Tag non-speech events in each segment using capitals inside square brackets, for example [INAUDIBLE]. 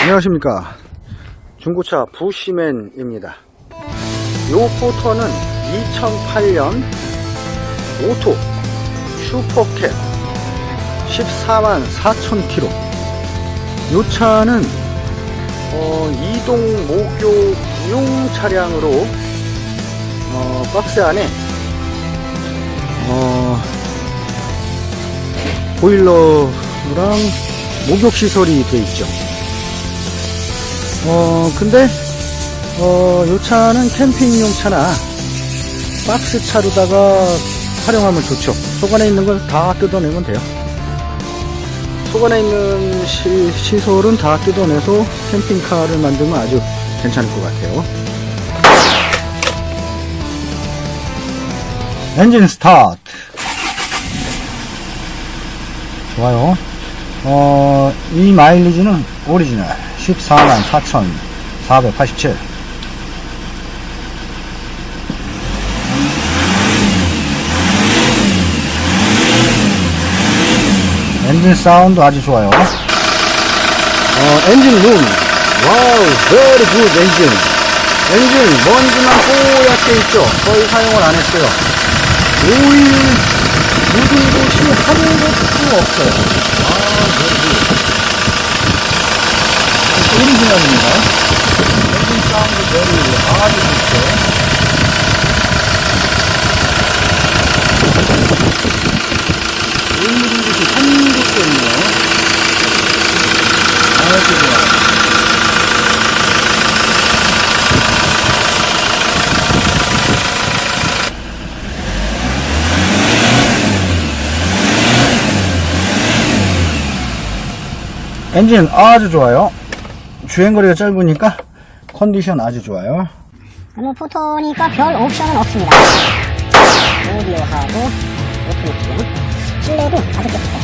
안녕하십니까. 중고차 부시맨입니다. 요 포터는 2008년 오토 슈퍼캡 14만 4천 킬로. 요 차는 어, 이동 목욕 용 차량으로 어, 박스 안에 어, 보일러랑 목욕 시설이 돼 있죠. 어, 근데, 어, 요 차는 캠핑용 차나 박스 차로다가 활용하면 좋죠. 속 안에 있는 걸 다 뜯어내면 돼요. 속 안에 있는 시, 시설은 다 뜯어내서 캠핑카를 만들면 아주 괜찮을 것 같아요. 엔진 스타트. 좋아요. 어, 이 마일리지는 오리지널 14만 4,487. 엔진 사운드 아주 좋아요. 어, 엔진 룸. 와우, very good 엔진. 엔진 먼지만 뽀얗게 있죠. 거의 사용을 안 했어요. 오일 곳이 한 곳도 없어요. 아, very good. 오리지널입니다. 엔진 사운드 very 아주 좋죠. 오일 묻은 곳이 한 곳도 없네요. 아주 좋아요. 엔진 아주 좋아요. 주행거리가 짧으니까 컨디션 아주 좋아요. 뭐 포토니까 별 옵션은 없습니다. 오디오하고 오토미션 실내도 아주 깨끗해.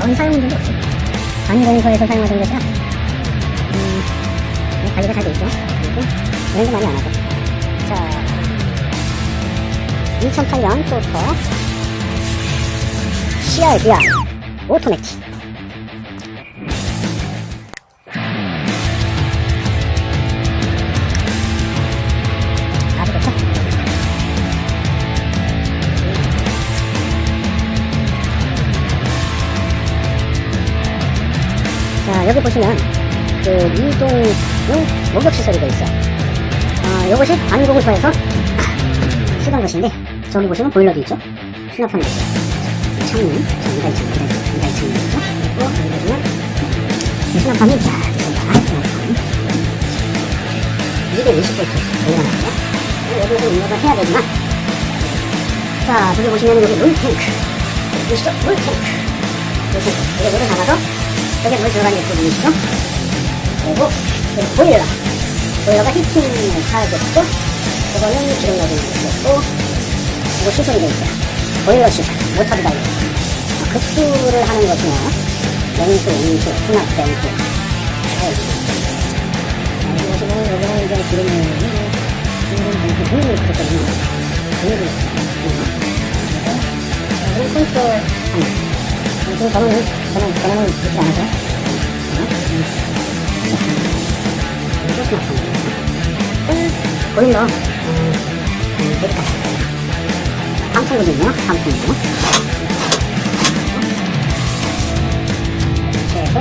거의 사용 문제도 없어요. 관공서에서 사용하던 것이라 음, 뭐 관리가 잘돼 있죠. 그리고 여행도 많이 안 하고. 자, 2008년 포토 CRVR 오토매틱 자, 여기 보시면 그 이동용 목욕 시설이 되어 있어요. 어, 이것이 관공서에서 쓰던 [LAUGHS] 것인데 저기 보시면 보일러도 있죠. 거 있어요. 창문, 창문, 이달 창문 있죠. 그리고 여기 보시면 이 수납함이 자, 있습니다. 수납함. 220V 보일러 나오죠. 여기서 입력을 해야 되지만 자 저기 보시면 여기 물탱크 보시죠 물탱크 이게 물을 담아서 여기 물 들어가는 이 부분이시죠? 그리고 여기 보일러 보일러가 히팅을 하겠죠? 이거는 기름 넣어주는 거고 이거 시설이 되어 있어요 보일러 시설 모터를 달려. 어, 급수를 하는 것이냐 냉수, 온수, 수납. 분명히 그런 컨트롤 하나. 지금 전원은, 전원, 전원은 있지 않아서. 그리고 스마트폰. 보일러, 데리카. 방풍구도 있네요. 방풍구. 그래서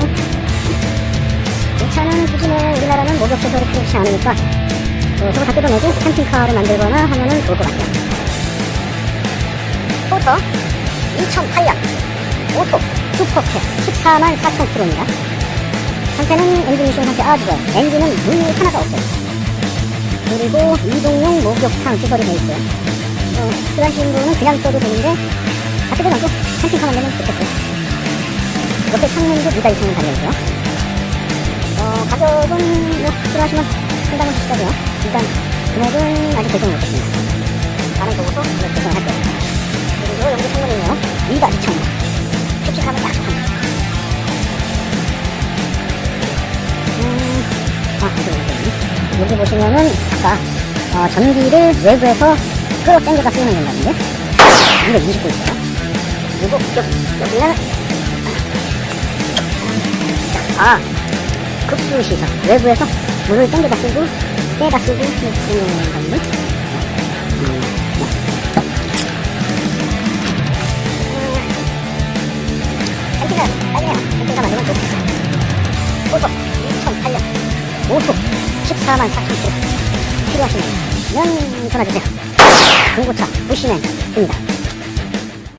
이 차는 굳이 뭐 우리나라는 목욕시설이 필요치 않으니까 어, 저거 다 뜯어내고 캠핑카를 만들거나 하면은 좋을 것 같아요. 포터 2008년 오토 슈퍼캡 14만 4천 킬로입니다. 상태는 엔진 미션 상태 아주 좋아요. 엔진은 문이 하나가 없어요. 그리고 이동용 목욕탕 시설이 되어 있어요. 어, 필요하신 분은 그냥 써도 되는데 다 뜯어내고 캠핑카 만들면 좋겠어요. 옆에 창문도 미다이 창문 달려있고요. 어, 가격은 뭐 필요하시면 상담을 하시자고요. 일단 금액은 아직 결정을 못했습니다. 나는 보고서 결정을 할 거예요. 그리고 여기 창문이네요. 위가 2,000원. 씩씩하면 약속합니다. 음, 아, 이거 여기 여기 보시면은 아까 어, 전기를 외부에서 끌어 당겨다 쓰는 공간인데 220V 있어요. 그리고 여기, 여기는 아, 급수 시설. 외부에서 물을 땡겨다 쓰고 빼다 쓰고 그런 건데 캠핑은 딱이네요 캠핑가 만들면 좋겠어 고속 2008년 5속 14만 4천 킬로 필요하시면 전화주세요 중고차 부시맨입니다